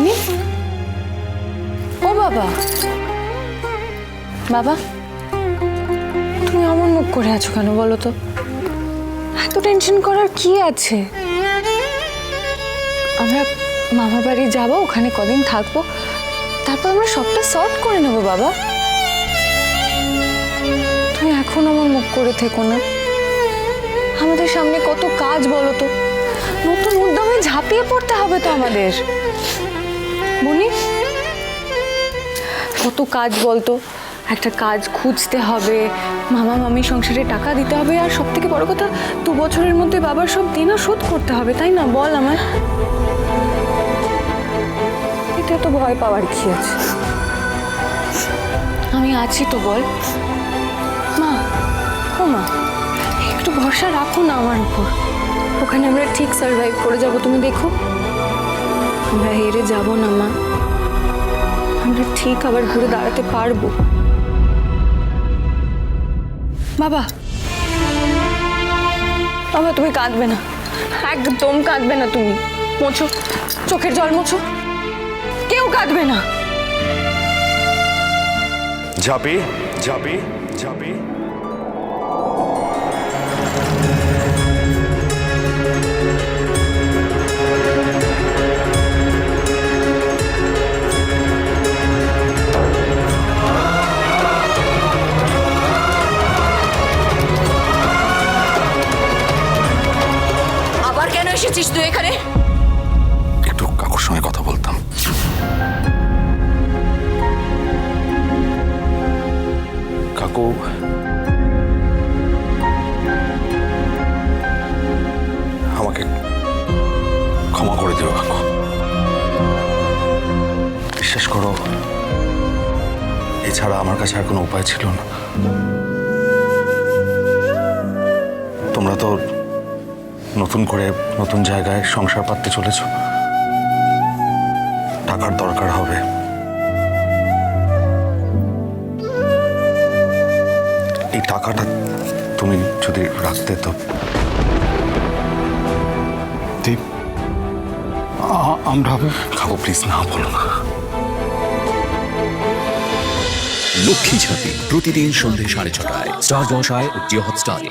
মনি ও বাবা। বাবা, তুমি আমার মুখ করে আছো কেন বলো তো? এত টেনশন করার কি আছে? আমরা মামা বাড়ি যাব, ওখানে কদিন থাকব। তারপর আমরা সবটা সর্ট করে নেব, বাবা। তুমি এখন আমার মুখ করে থেকো না। আমাদের সামনে কত কাজ বলো তো। নতুন উদ্যমে ঝাঁপিয়ে পড়তে হবে তো আমাদের। বলি কত কাজ বলতো? একটা কাজ খুঁজতে হবে, মামা মামি সংসারে টাকা দিতে হবে, আর সব থেকে বড় কথা, দু বছরের মধ্যে বাবার সব দেনা শোধ করতে হবে, তাই না? বল আমার এটা তো ভয় পাওয়ার কি আছে? আমি আছি তো বল। মা, ও মা, একটু ভরসা রাখো না আমার উপর। ওখানে আমরা ঠিক সার্ভাইভ করে যাব, তুমি দেখো। আমরা হেরে যাব না মা আমরা ঠিক আবার ঘুরে দাঁড়াতে পারব বাবা বাবা তুমি কাঁদবে না একদম কাঁদবে না তুমি মোছো চোখের জল মোছো কেউ কাঁদবে না যাবে যাবে যাবে আবার কেন এসেছিস তুই এখানে? একটু কাকুর সঙ্গে কথা বলতাম। কাকু? আমাকে ক্ষমা করে দিও কাকু। বিশ্বাস করো, এছাড়া আমার কাছে আর কোনো উপায় ছিল না। নতুন করে নতুন জায়গায় সংসার পাততে চলেছ। টাকার দরকার হবে। এই টাকাটা তুমি যদি রাখতে তো দীপ আমরা খাব প্লিজ না বলো না। লক্ষ্মী ঝাঁপি প্রতিদিন সন্ধ্যে সাড়ে ছটায় স্টার জলসায় ও জিও হটস্টারে।